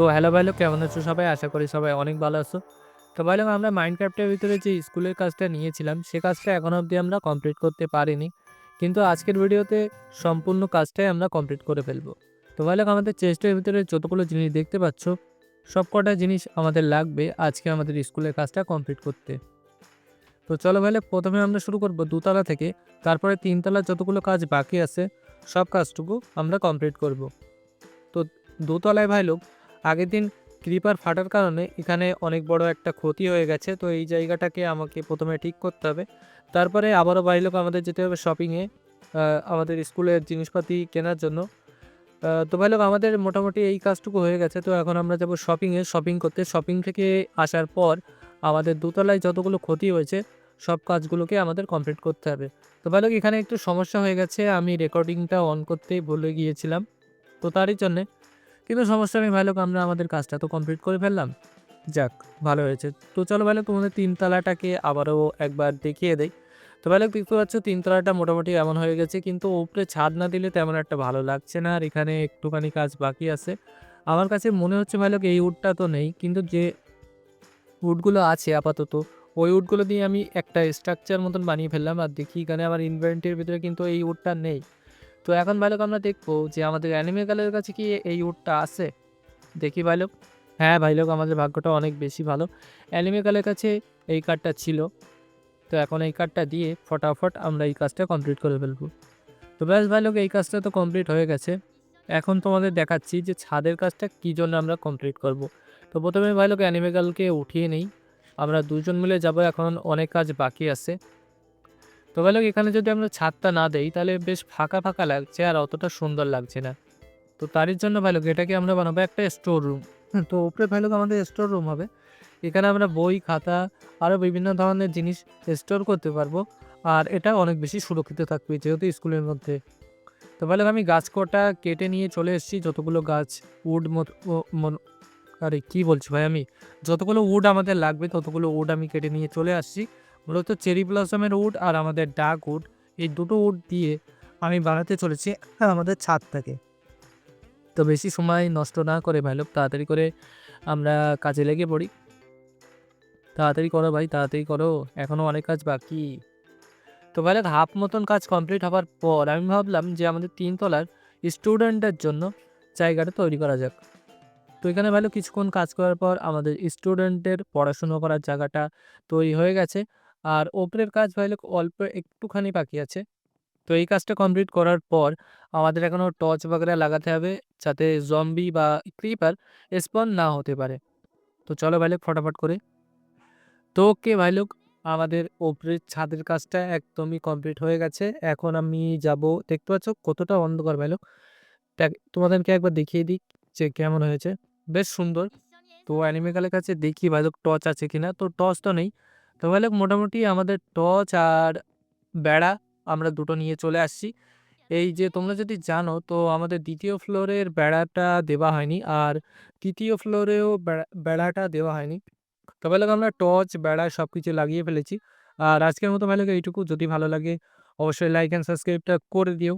তো হ্যালো ভাই লোক কেমন আছো সবাই? আশা করি সবাই অনেক ভালো আছো। তো ভাই লোক আমরা মাইনক্রাফটের ভিতরে যে স্কুলের কাজটা নিয়েছিলাম, সে কাজটা এখন অবধি আমরা কমপ্লিট করতে পারিনি। কিন্তু আজকের ভিডিওতে সম্পূর্ণ কাজটাই আমরা কমপ্লিট করে ফেলব। তো ভাই লোক আমাদের চেস্টের ভিতরে যতগুলো জিনিস দেখতে পাচ্ছ সব কটা জিনিস আমাদের লাগবে আজকে আমাদের স্কুলের কাজটা কমপ্লিট করতে। তো চলো ভাইলে প্রথমে আমরা শুরু করব দুতলা থেকে। তারপরে তিনতলা যতগুলো কাজ বাকি আছে, সব কাজটুকু আমরা কমপ্লিট করব। তো দোতলায় ভাই লোক আগের দিন ক্রিপার ফাটার কারণে এখানে অনেক বড় একটা ক্ষতি হয়ে গেছে। তো এই জায়গাটাকে আমাকে প্রথমে ঠিক করতে হবে। তারপরে আবারও বাড়ি লোক আমাদের যেতে হবে শপিংয়ে আমাদের স্কুলের জিনিসপাতি কেনার জন্য। তো ভাই লোক, আমাদের মোটামুটি এই কাজটুকু হয়ে গেছে। তো এখন আমরা যাব শপিংয়ে শপিং করতে শপিং থেকে আসার পর আমাদের দোতলায় যতগুলো ক্ষতি হয়েছে, সব কাজগুলোকে আমাদের কমপ্লিট করতে হবে। তো ভাই লোক, এখানে একটু সমস্যা হয়ে গেছে। আমি রেকর্ডিংটা অন করতেই ভুলে গিয়েছিলাম। তো তারই জন্যে কিন্তু সমস্যা নেই ভাই লোক আমরা আমাদের কাজটা তো কমপ্লিট করে ফেললাম। যাক, ভালো হয়েছে। তো চলো ভাই লোক তোমাদের তিনতলাটাকে আবারও একবার দেখিয়ে দেই। তো ভাই লোক দেখতে পাচ্ছ তিনতলাটা মোটামুটি এমন হয়ে গেছে, কিন্তু উপরে ছাদ না দিলে তেমন একটা ভালো লাগছে না, আর এখানে একটুখানি কাজ বাকি আছে। আমার কাছে মনে হচ্ছে ভাই লোক এই উডটা তো নেই, কিন্তু যে উডগুলো আছে আপাতত, ওই উডগুলো দিয়ে আমি একটা স্ট্রাকচার মতন বানিয়ে ফেললাম, আর দেখি এখানে আমার ইনভেন্টের ভিতরে কিন্তু এই উডটা নেই। তো এখন ভাইলোক আমরা দেখব যে আমাদের অ্যানিমে গালের কাছে কি এই উটটা আছে? দেখি ভাইলোক হ্যাঁ ভাইলোক আমাদের ভাগ্যটা অনেক বেশি ভালো। অ্যানিমে গালের কাছে এই কার্ডটা ছিল। তো এখন এই কার্ডটা দিয়ে ফটাফট আমরা এই কাজটা কমপ্লিট করে ফেলব। তো ব্যাস ভাইলোক এই কাজটা তো কমপ্লিট হয়ে গেছে। এখন তোমাদের দেখাচ্ছি যে ছাদের কাজটা কী জন্য আমরা কমপ্লিট করব। তো প্রথমে ভাইলোক অ্যানিমে গালকে উঠিয়ে নেই। আমরা দুজন মিলে যাব, এখন অনেক কাজ বাকি আছে। তো লোক, এখানে যদি আমরা ছাদটা না দেই তাহলে বেশ ফাঁকা ফাঁকা লাগছে আর অতটা সুন্দর লাগছে না। তো তারই জন্য ভাই লোক, এটাকে আমরা বানাবো একটা স্টোর রুম তো উপরে ভাই লোক আমাদের স্টোর রুম হবে। এখানে আমরা বই খাতা আরও বিভিন্ন ধরনের জিনিস স্টোর করতে পারব। আর এটা অনেক বেশি সুরক্ষিত থাকবে যেহেতু স্কুলের মধ্যে। তো ভাই লোক, আমি গাছ কটা কেটে নিয়ে চলে এসেছি। যতগুলো গাছ উড আরে কী বলছি ভাই আমি? যতগুলো উড আমাদের লাগবে ততগুলো উড আমি কেটে নিয়ে চলে আসছি। মূলত চেরি ব্লসমের উড আর আমাদের ডাক উড এই দুটো উড দিয়ে আমি বানাতে চলেছি আমাদের ছাদটাকে। তো বেশি সময় নষ্ট না করে ভাই লোক তাড়াতাড়ি করে আমরা কাজে লেগে পড়ি। তাড়াতাড়ি করো ভাই তাড়াতাড়ি করো এখনও অনেক কাজ বাকি। তো ভাই লোক, হাফ মতন কাজ কমপ্লিট হওয়ার পর আমি ভাবলাম যে আমাদের তিনতলার স্টুডেন্টের জন্য জায়গাটা তৈরি করা যাক। তো এখানে ভালো কিছুক্ষণ কাজ করার পর আমাদের স্টুডেন্টের পড়াশুনো করার জায়গাটা তৈরি হয়ে গেছে। আর ওপরের কাজ ভাইলে অল্প একটুখানি বাকি আছে। তো এই কাজটা কমপ্লিট করার পর আমাদের এখনও টর্চ বাগেরা লাগাতে হবে যাতে জম্বি বা ক্রিপার স্পন না হতে পারে। তো চলো ভাইলোক ফটাফট করে। তো ওকে ভাইলোক আমাদের ওপরের ছাদের কাজটা একদমই কমপ্লিট হয়ে গেছে। এখন আমি যাব, দেখতে পাচ্ছ কতটা অন্ধকার ভাইলোক দেখ, তোমাদেরকে একবার দেখিয়ে দিই যে কেমন হয়েছে। বেশ সুন্দর। তো অ্যানিমেকালের কাছে দেখি ভাইলোক টর্চ আছে কিনা। তো টর্চ তো নেই। তো ভাইলোক মোটামুটি আমাদের টর্চ আর বেড়া আমরা দুটো নিয়ে চলে আসছি। এই যে তোমরা যদি জানো, তো আমাদের দ্বিতীয় ফ্লোরের বেড়াটা দেওয়া হয়নি আর তৃতীয় ফ্লোরেও বেড়া, বেড়াটা দেওয়া হয়নি। তো ভাইলোক আমরা টর্চ, বেড়া সব কিছু লাগিয়ে ফেলেছি। আর আজকের মতো ভাইলোক এইটুকু। যদি ভালো লাগে, অবশ্যই লাইক অ্যান্ড সাবস্ক্রাইবটা করে দিও।